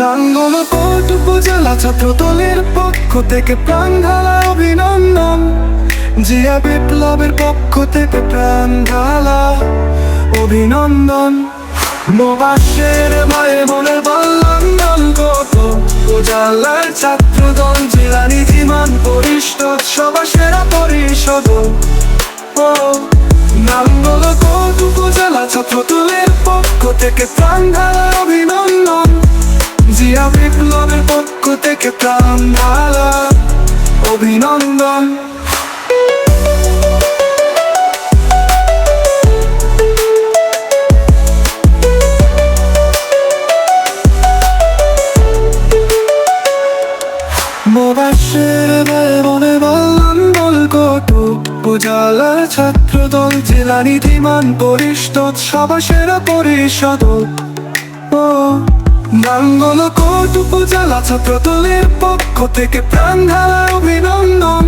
নাঙ্গল কোট উপজেলা ছাত্র দলের পক্ষ থেকে প্রাণ ঢালা অভিনন্দন। জিয়া বিপ্লবের পক্ষ থেকে প্রাণ ঢালা অভিনন্দন। মোবাসের মনে বল্লন্দন কত উজালার ছাত্র দল জেলা নীতিমান পরিষদ, সভা সেরা পরিষদ কোট উপজেলা ছাত্র দলের পক্ষ থেকে প্রাণ অভিনন্দন? জিয়া বিপ্লবের পক্ষ থেকে প্রাণ অভিনন্দন। বল উজালা ছাত্রদল, জেলা নিধিমান পরিষদ, সভা সেরা পরিষদ ও, নাঙ্গল কোট উপজেলা ছাত্রদলের পক্ষ থেকে প্রাণ ধারা অভিনন্দন।